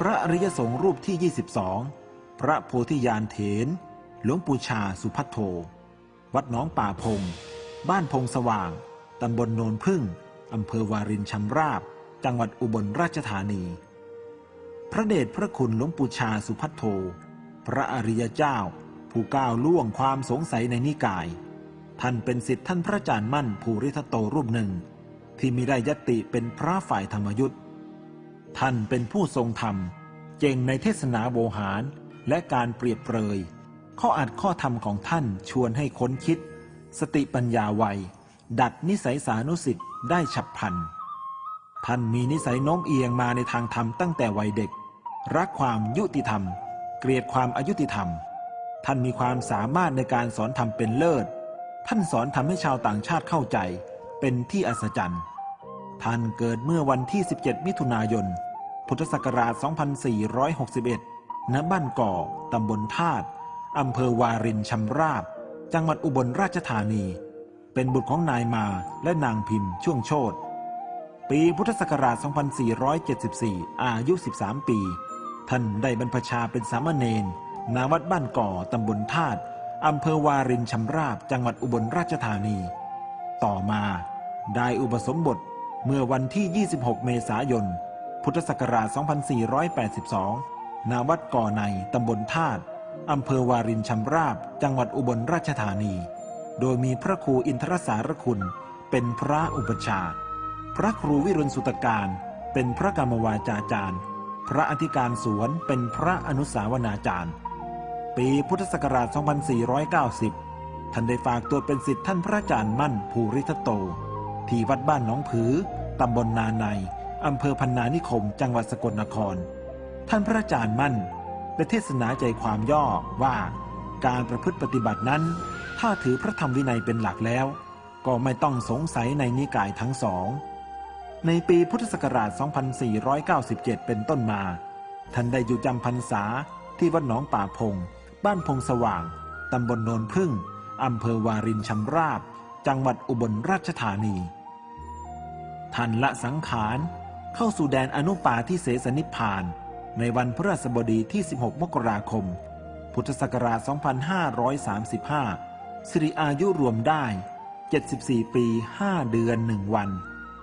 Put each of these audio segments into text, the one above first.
พระอริยสงฆ์รูปที่ 22 พระโพธิญาณเถน หลวงปู่ชาสุพัทโท วัดหน้องป่าพง บ้านพงสว่าง ตำบลโนนพึ่ง อำเภอวารินชำราบ จังหวัดอุบลราชธานี พระเดชพระคุณหลวงปู่ชาสุพัทโท พระอริยเจ้า ผู้ก้าวล่วงความสงสัยในนิกาย ท่านเป็นสิทธิท่านพระอาจารย์มั่นภูริทัตโตรูปหนึ่ง ที่มีได้ยติเป็นพระฝ่ายธรรมยุทธ์ ท่านเป็นผู้ทรงธรรม เจงในเทศนาโวหารและการเปรียบเปรย ข้ออัดข้อธรรมของท่านชวนให้ค้นคิด สติปัญญาไวดัดนิสัยสานุสิทธิ์ได้ฉับพลัน ท่านมีนิสัยโน้มเอียงมาในทางธรรมตั้งแต่วัยเด็ก รักความยุติธรรม เกลียดความอายุติธรรม ท่านมีความสามารถในการสอนธรรมเป็นเลิศ ท่านสอนทำให้ชาวต่างชาติเข้าใจ เป็นที่อัศจรรย์ ท่านเกิดเมื่อวันที่ 17 มิถุนายน พุทธศักราช 2461 ณ บ้านก่อ ตำบลธาตุอำเภอวารินชำราบ จังหวัดอุบลราชธานี เป็นบุตรของนายมาและนางพิมพ์ช่วงโชตปีพุทธศักราช 2474 อายุ 13 ปี ท่านได้บรรพชาเป็นสามเณรณวัดบ้านก่อ ตำบลธาตุอำเภอวารินชำราบ จังหวัดอุบลราชธานี ต่อมาได้อุปสมบท เมื่อวันที่ 26 เมษายน พุทธศักราช 2482 ณ วัดก่อใน ตำบลธาตุอำเภอวารินชำราบ จังหวัดอุบลราชธานี โดยมีพระครูอินทรสารคุณ เป็นพระอุปชา พระครูวิรุณสุตการเป็นพระกรรมวาจาจารย์ พระอธิการสวนเป็นพระอนุสาวนาจารย์ ปีพุทธศักราช 2490 ท่านได้ฝากตัวเป็นสิทธิท่านพระอาจารย์มั่นภูริทัตโต ที่วัดบ้านหนองผือ ตำบลนาในอำเภอพันนานิคม จังหวัดสกลนคร ท่านพระอาจารย์มั่นได้เทศนาใจความย่อว่าการประพฤติปฏิบัตินั้น ถ้าถือพระธรรมวินัยเป็นหลักแล้ว ก็ไม่ต้องสงสัยในนิกายทั้งสอง ในปีพุทธศักราช 2497 เป็นต้นมา ท่านได้อยู่จำพรรษาที่วัดหนองป่าพง บ้านพงสว่าง ตำบลโนนพึ่งอำเภอวารินชำราบ จังหวัดอุบลราชธานี ท่านละสังขารเข้าสู่แดนอนุปาที่เสสนิพาน ในวันพฤหัสบดีที่ 16 มกราคม พุทธศักราช 2535 สิริอายุรวมได้ 74 ปี 5 เดือน 1 วัน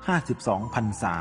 52พรรษา